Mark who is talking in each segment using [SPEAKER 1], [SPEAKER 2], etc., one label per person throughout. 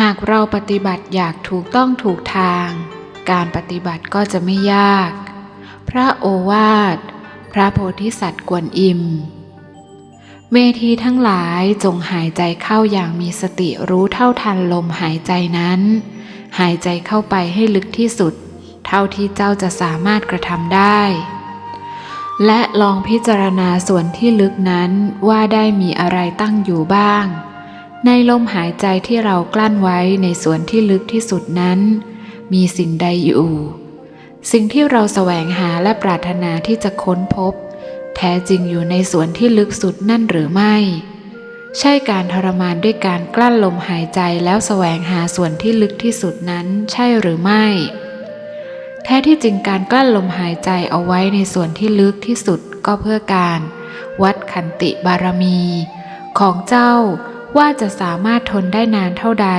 [SPEAKER 1] หากเราปฏิบัติอยากถูกต้องถูกทาง การปฏิบัติก็จะไม่ยาก พระโอวาท พระโพธิสัตว์กวนอิม เมธีทั้งหลายจงหายใจเข้าอย่างมีสติรู้เท่าทันลมหายใจนั้น หายใจเข้าไปให้ลึกที่สุด เท่าที่เจ้าจะสามารถกระทำได้ และลองพิจารณาส่วนที่ลึกนั้นว่าได้มีอะไรตั้งอยู่บ้าง ในลมหายใจที่เรากลั้นไว้ในส่วนที่ลึกที่สุดนั้น มีสิ่งใดอยู่ สิ่งที่เราแสวงหาและปรารถนาที่จะค้นพบ แท้จริงอยู่ในส่วนที่ลึกสุดนั่นหรือไม่ ใช่การทรมานด้วยการกลั้นลมหายใจแล้วแสวงหาส่วนที่ลึกที่สุดนั้นใช่หรือไม่ แท้ที่จริงการกลั้นลมหายใจเอาไว้ในส่วนที่ลึกที่สุดก็เพื่อการ วัดขันติบารมี ของเจ้า ว่าจะสามารถทนได้นานเท่าใด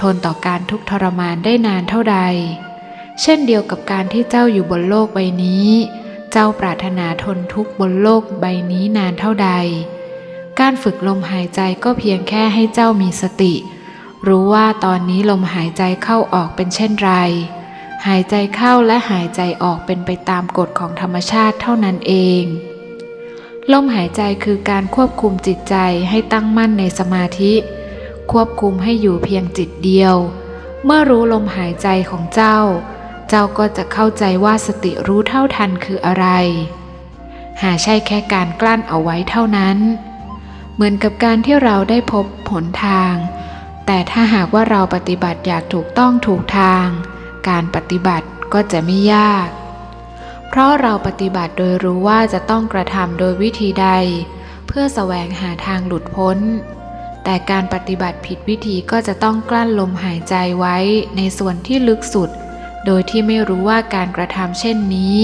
[SPEAKER 1] ทนต่อการทุกข์ทรมานได้นานเท่าใด เช่นเดียวกับการที่เจ้าอยู่บนโลกใบนี้ เจ้าปรารถนาทนทุกข์บนโลกใบนี้นานเท่าใด การฝึกลมหายใจก็เพียงแค่ให้เจ้ามีสติ รู้ว่าตอนนี้ลมหายใจเข้าออกเป็นเช่นไร หายใจเข้าและหายใจออกเป็นไปตามกฎของธรรมชาติเท่านั้นเอง ลมหายใจคือการควบคุมจิตใจให้ตั้งมั่นในสมาธิ ควบคุมให้อยู่เพียงจิตเดียว เมื่อรู้ลมหายใจของเจ้า เจ้าก็จะเข้าใจว่าสติรู้เท่าทันคืออะไร หาใช่แค่การกลั้นเอาไว้เท่านั้น เหมือนกับการที่เราได้พบหนทาง แต่ถ้าหากว่าเราปฏิบัติอยากถูกต้องถูกทาง การปฏิบัติก็จะไม่ยาก เพราะเราปฏิบัติโดยรู้ว่าจะต้องกระทำโดยวิธีใด เพื่อแสวงหาทางหลุดพ้น แต่การปฏิบัติผิดวิธีก็จะต้องกลั้นลมหายใจไว้ในส่วนที่ลึกสุด โดยที่ไม่รู้ว่าการกระทำเช่นนี้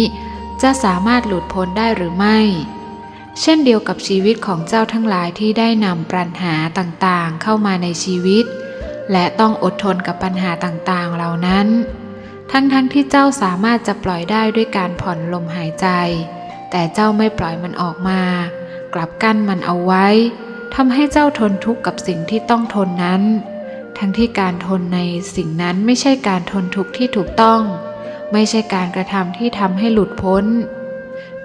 [SPEAKER 1] จะสามารถหลุดพ้นได้หรือไม่ เช่นเดียวกับชีวิตของเจ้าทั้งหลายที่ได้นำปัญหาต่างๆเข้ามาในชีวิต และต้องอดทนกับปัญหาต่างๆเหล่านั้น ทั้งๆทที่เจ้าสามารถจะปล่อยได้ด้วยการผ่อนลมหายใจ แต่เจ้าไม่ปล่อยมันออกมา กลับกั้นมันเอาไว้ทำให้เจ้าทนทุกข์กับสิ่งที่ต้องทนนั้น ทั้งที่การทนในสิ่งนั้นไม่ใช่การทนทุกข์ที่ถูกต้อง ไม่ใช่การกระทำที่ทำให้หลุดพ้น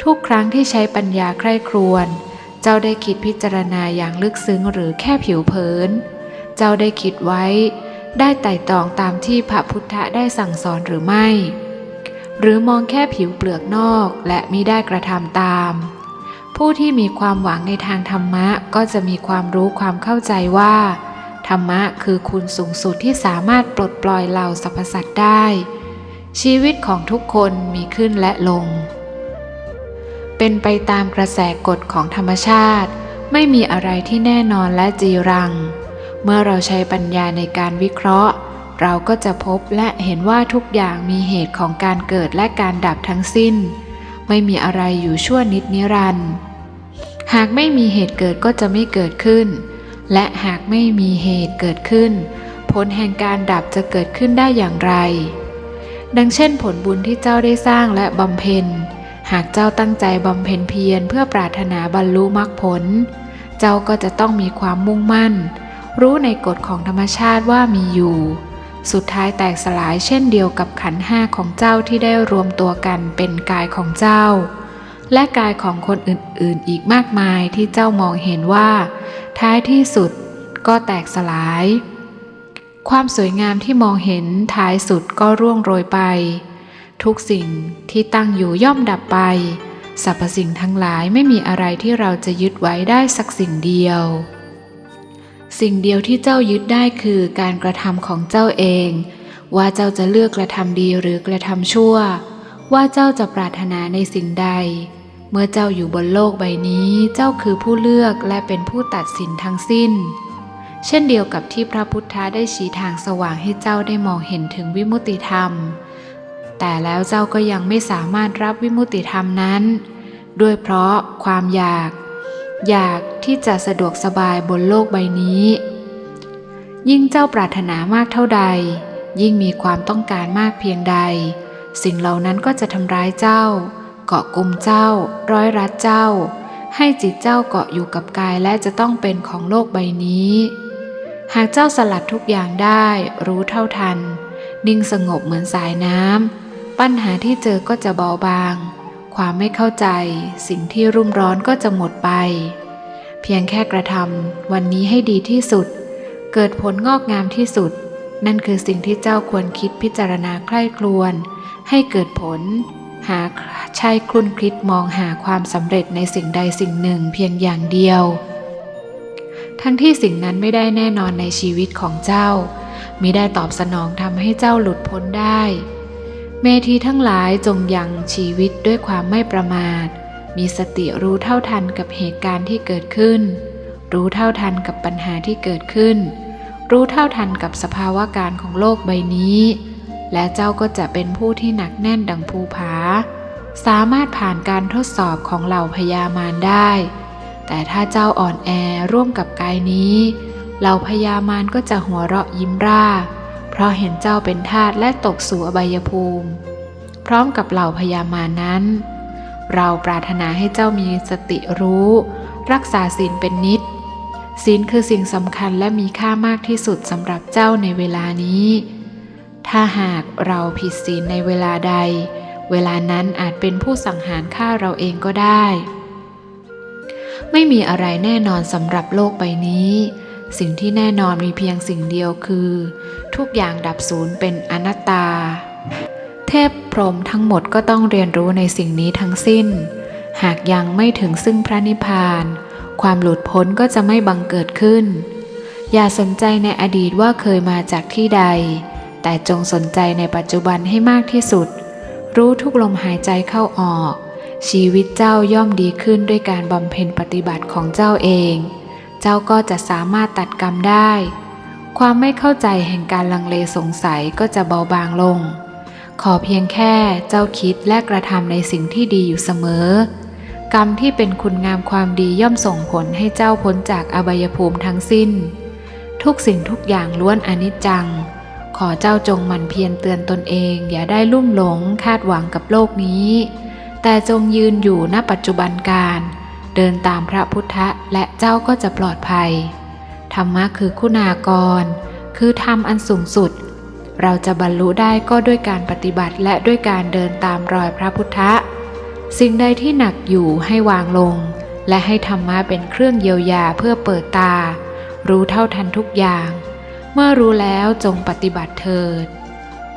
[SPEAKER 1] ทุกครั้งที่ใช้ปัญญาใคร่ครวญเจ้าได้คิดพิจารณาอย่างลึกซึ้งหรือแค่ผิวเผิน เจ้าได้คิดไว้ ได้ไต่ตองตามที่พระพุทธได้สั่งสอนหรือไม่ หรือมองแค่ผิวเปลือกนอกและมิได้กระทำตาม ผู้ที่มีความหวังในทางธรรมะก็จะมีความรู้ความเข้าใจว่า ธรรมะคือคุณสูงสุดที่สามารถปลดปล่อยเหล่าสรรพสัตว์ได้ ชีวิตของทุกคนมีขึ้นและลง เป็นไปตามกระแสกฎของธรรมชาติ ไม่มีอะไรที่แน่นอนและจีรัง เมื่อเราใช้ปัญญาในการวิเคราะห์ เราก็จะพบและเห็นว่าทุกอย่างมีเหตุของการเกิดและการดับทั้งสิ้น ไม่มีอะไรอยู่ชั่วนิดนิรันดร์หากไม่มีเหตุเกิดก็จะไม่เกิดขึ้น และหากไม่มีเหตุเกิดขึ้น ผลแห่งการดับจะเกิดขึ้นได้อย่างไร ดังเช่น ผลบุญที่เจ้าได้สร้างและบำเพ็ญ หากเจ้าตั้งใจบำเพ็ญเพียรเพื่อปรารถนาบรรลุมรรคผล เจ้าก็จะต้องมีความมุ่งมั่น รู้ในกฎของธรรมชาติว่ามีอยู่ สุดท้ายแตกสลายเช่นเดียวกับขันห้าของเจ้าที่ได้รวมตัวกันเป็นกายของเจ้า และกายของคนอื่นๆ อีกมากมายที่เจ้ามองเห็นว่า ท้ายที่สุดก็แตกสลาย ความสวยงามที่มองเห็นท้ายสุดก็ร่วงโรยไป ทุกสิ่งที่ตั้งอยู่ย่อมดับไปสรรพสิ่งทั้งหลายไม่มีอะไรที่เราจะยึดไว้ได้สักสิ่งเดียว สิ่งเดียวที่เจ้ายึดได้คือการกระทำของเจ้าเอง ว่าเจ้าจะเลือกกระทำดีหรือกระทำชั่ว ว่าเจ้าจะปรารถนาในสิ่งใด เมื่อเจ้าอยู่บนโลกใบนี้ เจ้าคือผู้เลือกและเป็นผู้ตัดสินทั้งสิ้น เช่นเดียวกับที่พระพุทธได้ชี้ทางสว่างให้เจ้าได้มองเห็นถึงวิมุติธรรม แต่แล้วเจ้าก็ยังไม่สามารถรับวิมุติธรรมนั้น ด้วยเพราะความอยาก อยากที่จะสะดวกสบายบนโลกใบนี้ ยิ่งเจ้าปรารถนามากเท่าใด ยิ่งมีความต้องการมากเพียงใด สิ่งเหล่านั้นก็จะทำร้ายเจ้า เกาะกลุ่มเจ้า ร้อยรัดเจ้า ให้จิตเจ้าเกาะอยู่กับกายและจะต้องเป็นของโลกใบนี้ หากเจ้าสลัดทุกอย่างได้ รู้เท่าทัน นิ่งสงบเหมือนสายน้ำปัญหาที่เจอก็จะเบาบาง ความไม่เข้าใจ สิ่งที่รุ่มร้อนก็จะหมดไป เพียงแค่กระทำวันนี้ให้ดีที่สุด เกิดผลงอกงามที่สุด นั่นคือสิ่งที่เจ้าควรคิดพิจารณาใคร่ครวญให้เกิดผล หาใช่คลุ่นคิดมองหาความสำเร็จในสิ่งใดสิ่งหนึ่งเพียงอย่างเดียว ทั้งที่สิ่งนั้นไม่ได้แน่นอนในชีวิตของเจ้ามิได้ตอบสนองทำให้เจ้าหลุดพ้นได้ เมธีทั้งหลายจงยังชีวิตด้วยความไม่ประมาท มีสติรู้เท่าทันกับเหตุการณ์ที่เกิดขึ้น รู้เท่าทันกับปัญหาที่เกิดขึ้น รู้เท่าทันกับสภาวะการของโลกใบนี้ และเจ้าก็จะเป็นผู้ที่หนักแน่นดังภูผา สามารถผ่านการทดสอบของเหล่าพญามารได้ แต่ถ้าเจ้าอ่อนแอร่วมกับกายนี้ เหล่าพญามารก็จะหัวเราะยิ้มร่า เพราะเห็นเจ้าเป็นทาสและตกสู่อบายภูมิ พร้อมกับเหล่าพญามานั้น เราปรารถนาให้เจ้ามีสติรู้ รักษาศีลเป็นนิดศีลคือสิ่งสำคัญและมีค่ามากที่สุดสำหรับเจ้าในเวลานี้ ถ้าหากเราผิดศีลในเวลาใด เวลานั้นอาจเป็นผู้สังหารฆ่าเราเองก็ได้ ไม่มีอะไรแน่นอนสำหรับโลกใบนี้ สิ่งที่แน่นอนมีเพียงสิ่งเดียวคือ ทุกอย่างดับสูญเป็นอนัตตา เทพพรหมทั้งหมดก็ต้องเรียนรู้ในสิ่งนี้ทั้งสิ้น หากยังไม่ถึงซึ่งพระนิพพาน ความหลุดพ้นก็จะไม่บังเกิดขึ้น อย่าสนใจในอดีตว่าเคยมาจากที่ใด แต่จงสนใจในปัจจุบันให้มากที่สุด รู้ทุกลมหายใจเข้าออก ชีวิตเจ้าย่อมดีขึ้นด้วยการบำเพ็ญปฏิบัติของเจ้าเอง เจ้าก็จะสามารถตัดกรรมได้ ความไม่เข้าใจแห่งการลังเลสงสัยก็จะเบาบางลง ขอเพียงแค่เจ้าคิดและกระทำในสิ่งที่ดีอยู่เสมอ กรรมที่เป็นคุณงามความดีย่อมส่งผลให้เจ้าพ้นจากอบายภูมิทั้งสิ้น ทุกสิ่งทุกอย่างล้วนอนิจจัง ขอเจ้าจงหมั่นเพียรเตือนตนเอง อย่าได้ลุ่มหลงคาดหวังกับโลกนี้ แต่จงยืนอยู่ณปัจจุบันการ เดินตามพระพุทธและเจ้าก็จะปลอดภัย ธรรมะคือคุณากร คือธรรมอันสูงสุด เราจะบรรลุได้ก็ด้วยการปฏิบัติและด้วยการเดินตามรอยพระพุทธสิ่งใดที่หนักอยู่ให้วางลง และให้ธรรมะเป็นเครื่องเยียวยาเพื่อเปิดตา รู้เท่าทันทุกอย่าง เมื่อรู้แล้วจงปฏิบัติเถิด